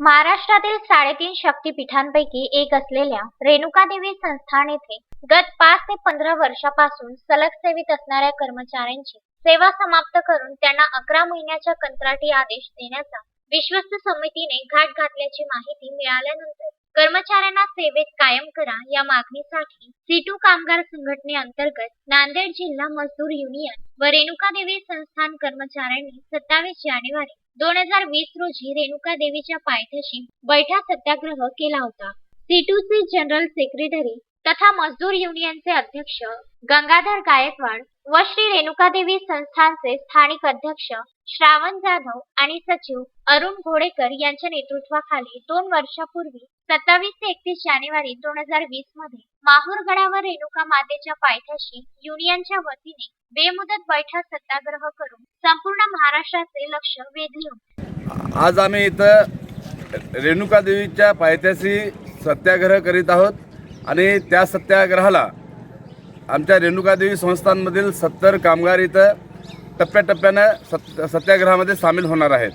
महाराष्ट्रातील साडेतीन शक्तिपीठांपैकी एक असलेल्या रेणुकादेवी संस्थान येथे गत पाच ते पंधरा वर्षापासून सलग सेवेत असणाऱ्या कर्मचाऱ्यांची सेवा समाप्त करून त्यांना अकरा महिन्याच्या कंत्राटी आदेश देण्याचा विश्वस्त समितीने घाट घातल्याची माहिती मिळाल्यानंतर कर्मचाऱ्यांना सेवेत कायम करा या मागणीसाठी सीटू कामगार संघटनेअंतर्गत नांदेड जिल्हा मजदूर युनियन व रेणुकादेवी संस्थान कर्मचाऱ्यांनी सत्तावीस जानेवारी दोन हजार वीस रोजी रेणुका देवीच्या पायथ्याशी बैठा सत्याग्रह केला होता. सीटूचे जनरल सेक्रेटरी तथा मजदूर युनियनचे अध्यक्ष गंगाधर गायकवाड व श्री रेणुकादेवी संस्थानचे स्थानिक अध्यक्ष श्रावण जाधव आणि सचिव अरुण घोडेकर यांच्या नेतृत्वाखाली दोन वर्षापूर्वी सत्तावीस ते एकतीस जानेवारी दोन हजार वीसमध्ये माहूरगडावर रेणुका मातेच्या पायथ्याशी युनियनच्या वतीने बेमुदत बैठा सत्याग्रह करून संपूर्ण महाराष्ट्राचे लक्ष वेधले होते. आज आम्ही इथं रेणुका देवीच्या पायथ्याशी सत्याग्रह करीत आहोत आणि त्या सत्याग्रहाला आमच्या रेणुकादेवी संस्थांमधील सत्तर कामगार इथं टप्प्याटप्प्यानं सत् सत्याग्रहामध्ये सामील होणार आहेत.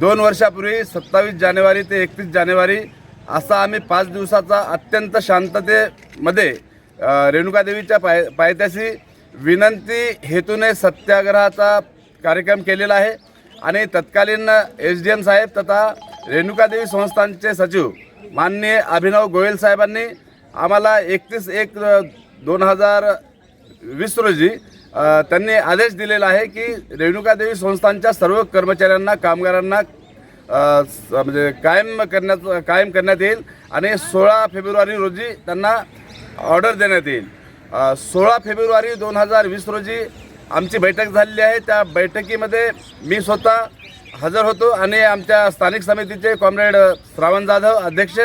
दोन वर्षापूर्वी सत्तावीस जानेवारी ते एकतीस जानेवारी असा आम्ही पाच दिवसाचा अत्यंत शांततेमध्ये रेणुकादेवीच्या पाय पायथ्याशी विनंती हेतूने सत्याग्रहाचा कार्यक्रम केलेला आहे आणि तत्कालीन एस डी एम साहेब तथा रेणुकादेवी संस्थानचे सचिव माननीय अभिनव गोयल साहेबांनी आम्हाला एकतीस एक दोन हजार वीस रोजी त्यांनी आदेश दिलेला आहे की रेणुकादेवी संस्थांच्या सर्व कर्मचाऱ्यांना कामगारांना स- म्हणजे कायम करण्यात कायम करण्यात येईल आणि सोळा फेब्रुवारी रोजी त्यांना ऑर्डर देण्यात येईल. सोळा फेब्रुवारी दोन हजार वीस रोजी आमची बैठक झालेली आहे. त्या बैठकीमध्ये मी स्वतः हजर होतो आणि आमच्या स्थानिक समितीचे कॉम्रेड श्रावण जाधव अध्यक्ष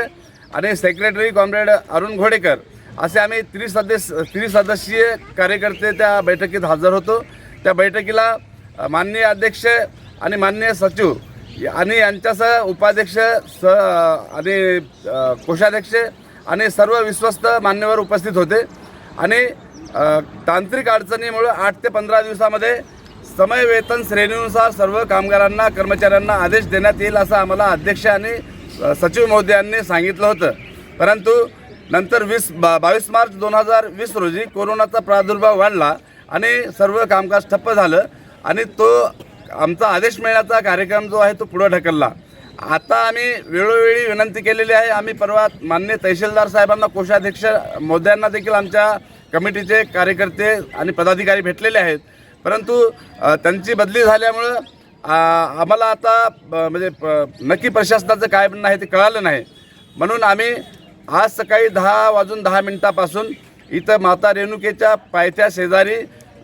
आणि सेक्रेटरी कॉम्रेड अरुण घोडेकर असे आम्ही त्रिसदस्य त्रिसदस्यीय कार्यकर्ते त्या बैठकीत हजर होतो. त्या बैठकीला माननीय अध्यक्ष आणि माननीय सचिव आणि यांच्यासह उपाध्यक्ष स आणि कोषाध्यक्ष आणि सर्व विश्वस्त मान्यवर उपस्थित होते. आणि तांत्रिक अडचणीमुळे आठ ते पंधरा दिवसामध्ये समय वेतन श्रेणीनुसार सर्व कामगारांना कर्मचाऱ्यांना आदेश देण्यात येईल असं आम्हाला अध्यक्ष आणि सचिव महोदयांनी सांगितलं होतं. परंतु नंतर वीस बा बावीस मार्च दोन हजार वीस रोजी कोरोनाचा प्रादुर्भाव वाढला आणि सर्व कामकाज ठप्प झालं आणि तो आमचा आदेश मिळण्याचा कार्यक्रम जो आहे तो पुढं ढकलला. आता आम्ही वेळोवेळी विनंती केलेली आहे. आम्ही परवा मान्य तहसीलदार साहेबांना कोषाध्यक्ष मोद्यांना देखील आमच्या कमिटीचे कार्यकर्ते आणि पदाधिकारी भेटलेले आहेत. परंतु त्यांची बदली झाल्यामुळं आम्हाला आता म्हणजे प- नक्की प्रशासनाचं काय म्हणणं आहे ते कळालं नाही. म्हणून आम्ही आज सकाळी दहा वाजून दहा मिनिटापासून इथं माता रेणुकेच्या पायथ्या शेजारी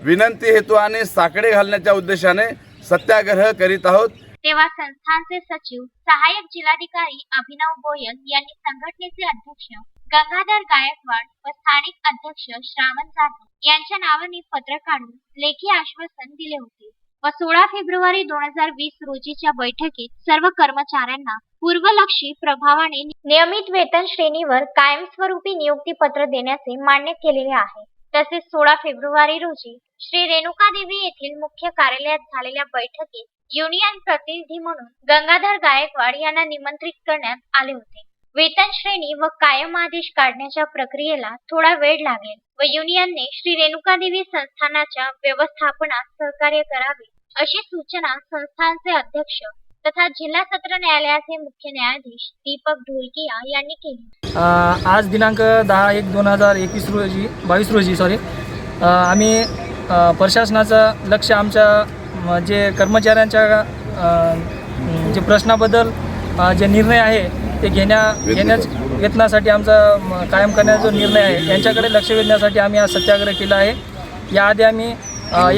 विनंती हेतू आणि साकडे घालण्याच्या उद्देशाने सत्याग्रह करीत आहोत. तेव्हा संस्थानचे सचिव सहाय्यक जिल्हाधिकारी अभिनव गोयल यांनी संघटनेचे अध्यक्ष गंगाधर गायकवाड व स्थानिक अध्यक्ष श्रावण जाधव यांच्या नावाने पत्र काढून लेखी आश्वासन दिले होते व सोळा फेब्रुवारी दोन हजार वीस रोजीच्या बैठकीत सर्व कर्मचाऱ्यांना पूर्वलक्षी प्रभावाने नियमित वेतन श्रेणीवर कायमस्वरूपी नियुक्ती पत्र देण्याचे मान्य केलेले आहे. तसेच सोळा फेब्रुवारी रोजी श्री रेणुका देवी येथील मुख्य कार्यालयात झालेल्या बैठकीत युनियन प्रतिनिधी म्हणून गंगाधर गायकवाड यांना निमंत्रित करण्यात आले होते. वेतन श्रेणी व कायम आदेश काढण्याच्या प्रक्रियेला थोडा वेळ लागेल व युनियनने श्री रेणुका देवी संस्थानाच्या व्यवस्थापनात सहकार्य करावे अशी सूचना संस्थानचे अध्यक्ष तथा जिल्हा सत्र न्यायालयाचे मुख्य न्यायाधीश दीपक ढोलकिया यांनी केली. आज दिनांक दहा एक दोन हजार एकवीस रोजी बावीस रोजी सॉरी आम्ही प्रशासनाचं लक्ष आमच्या जे कर्मचाऱ्यांच्या जे प्रश्नाबद्दल जे निर्णय आहे ते घेण्या घेण्याच वेतनासाठी आमचा कायम करण्याचा जो निर्णय आहे यांच्याकडे लक्ष वेधण्यासाठी आम्ही आज सत्याग्रह केला आहे. याआधी आम्ही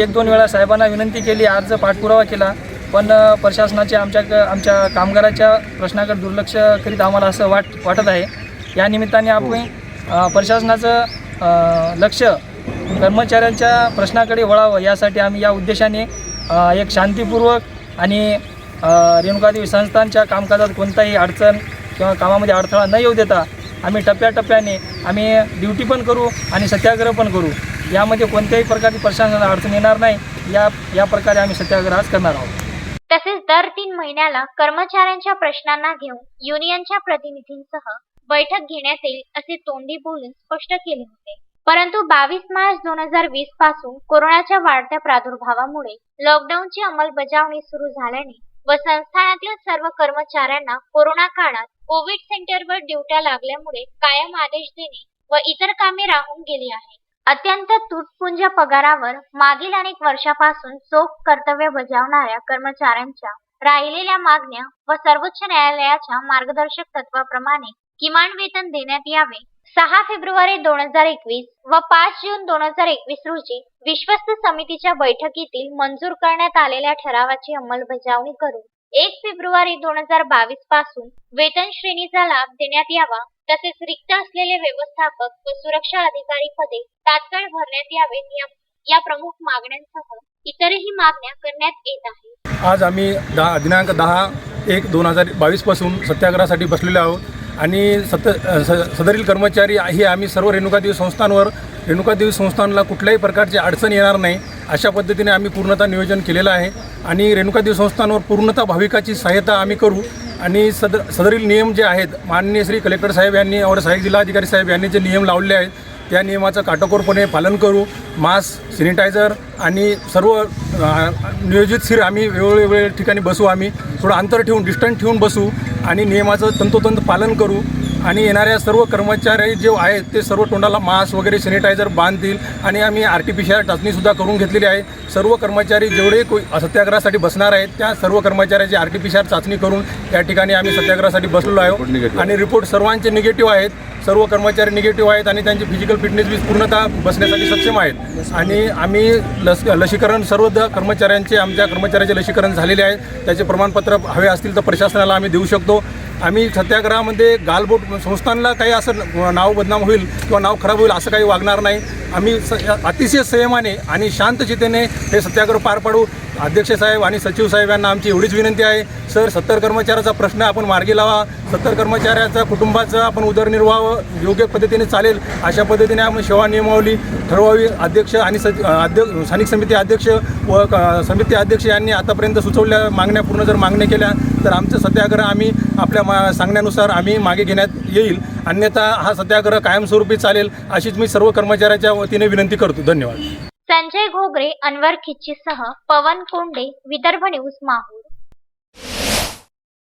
एक दोन वेळा साहेबांना विनंती केली अर्ज पाठपुरावा केला. पण प्रशासनाचे आमच्या आमच्या कामगाराच्या प्रश्नाकडे दुर्लक्ष करीत आम्हाला असं वाट वाटत आहे. या निमित्ताने आपण अ, प्रशासनाचं लक्ष कर्मचाऱ्यांच्या प्रश्नाकडे वळावं. यासाठी आम्ही या उद्देशाने एक शांतीपूर्वक आणि रेणुकादेवी संस्थांच्या कामकाजात कोणताही अडचण किंवा कामामध्ये अडथळा न येऊ देता आम्ही टप्प्याटप्प्याने आम्ही ड्युटी पण करू आणि सत्याग्रह पण करू. यामध्ये कोणत्याही प्रकारची प्रशासनाला अडचण येणार नाही. या या प्रकारे आम्ही सत्याग्रह आज करणार आहोत. तसेच दर तीन महिन्याला कर्मचाऱ्यांच्या प्रश्नांना घेऊन युनियनच्या प्रतिनिधींसह बैठक घेण्यात येईल असे तोंडी बोलून स्पष्ट केले होते. परंतु बावीस मार्च दोन हजार वीसपासून कोरोनाच्या वाढत्या प्रादुर्भावामुळे लॉकडाऊनची अंमलबजावणी सुरू झाल्याने व संस्थानातील सर्व कर्मचाऱ्यांना कोरोना काळात कोविड सेंटरवर ड्युट्या लागल्यामुळे कायम आदेश देणे व इतर कामे राहून गेली आहेत. अत्यंत तुटपुंज पगारावर मागील अनेक वर्षापासून चोख कर्तव्य बजावणाऱ्या कर्मचाऱ्यांच्या राहिलेल्या मागण्या व सर्वोच्च न्यायालयाच्या मार्गदर्शक तत्वाप्रमाणे किमान वेतन देण्यात यावे. सहा फेब्रुवारी दोन हजार एकवीस व पाच जून दोन हजार एकवीस रोजी विश्वस्त समितीच्या बैठकीतील मंजूर करण्यात आलेल्या ठरावाची अंमलबजावणी करून एक फेब्रुवारी दोन हजार बावीसपासून वेतन श्रेणीचा लाभ देण्यात यावा. तसेच रिक्त असलेले व्यवस्थापक व सुरक्षा अधिकारी पदे तात्काळ भरण्यात यावेत या, या प्रमुख मागण्यांसह इतरही मागण्या करण्यात येत आहेत. आज आम्ही दहा दिनांक दहा एक दोन हजार बावीसपासून सत्याग्रहासाठी बसलेलो आहोत आणि सत स सदरील कर्मचारी हे आम्ही सर्व रेणुकादेवी संस्थांवर रेणुकादेवी संस्थानला कुठल्याही प्रकारची अडचण येणार नाही अशा पद्धतीने आम्ही पूर्णतः नियोजन केलेलं आहे. आणि रेणुकादेवी संस्थांवर पूर्णतः भाविकाची सहायता आम्ही करू. आणि सदर सदरील नियम जे आहेत माननीय श्री कलेक्टर साहेब यांनी और सहाय्यक जिल्हाधिकारी साहेब यांनी जे नियम लावले आहेत त्या नियमाचं काटोकोरपणे पालन करू मास्क सॅनिटायझर आणि सर्व नियोजित शिर आम्ही वेगवेगळ्या ठिकाणी बसू आम्ही. थोडं अंतर ठेवून डिस्टन्स ठेवून बसू आणि नियमाचं तंतोतंत पालन करू. आणि येणाऱ्या सर्व कर्मचारी जे आहेत ते सर्व तोंडाला मास्क वगैरे सॅनिटायझर बांधतील आणि आम्ही R T P C R चाचणीसुद्धा करून घेतलेली आहे. सर्व कर्मचारी जेवढे कोई सत्याग्रहासाठी बसणार आहेत त्या सर्व कर्मचाऱ्याची R T P C R चाचणी करून या ठिकाणी आम्ही सत्याग्रहासाठी बसलेलो आहे. आणि रिपोर्ट सर्वांचे निगेटिव्ह आहेत. सर्व कर्मचारी निगेटिव्ह आहेत आणि त्यांची फिजिकल फिटनेस बी पूर्णतः बसण्यासाठी सक्षम आहेत. आणि आम्ही लस लसीकरण सर्व कर्मचाऱ्यांचे आमच्या कर्मचाऱ्याचे लसीकरण झालेले आहे. त्याचे प्रमाणपत्र हवे असतील तर प्रशासनाला आम्ही देऊ शकतो. आम्ही सत्याग्रहामध्ये गालबोट संस्थांना काही असं नाव बदनाम होईल किंवा नाव खराब होईल असं काही वागणार नाही. आम्ही स अतिशय संयमाने आणि शांतचितेने हे सत्याग्रह पार पाडू. अध्यक्ष साहेब आणि सचिव साहेब यांना आमची एवढीच विनंती आहे. सर सत्तर कर्मचाऱ्याचा प्रश्न आपण मार्गी लावा. सत्तर कर्मचाऱ्याचा कुटुंबाचा आपण उदरनिर्वाह योग्य पद्धतीने चालेल. अशा पद्धतीने आपण सेवा नियमावली ठरवावी. अध्यक्ष आणि सच अध्यक्ष स्थानिक समिती अध्यक्ष व समिती अध्यक्ष यांनी आतापर्यंत सुचवल्या मागण्या पूर्ण जर मागण्या केल्या तर आमचं सत्याग्रह आम्ही आपल्या मा सांगण्यानुसार आम्ही मागे घेण्यात येईल. अन्यथा हा सत्याग्रह कायमस्वरूपी चालेल अशीच मी सर्व कर्मचाऱ्याच्या वतीने विनंती करतो. धन्यवाद. संजय घोगरे अनवर खिच्चीसह पवन कोंडे विदर्भ न्यूज माहूर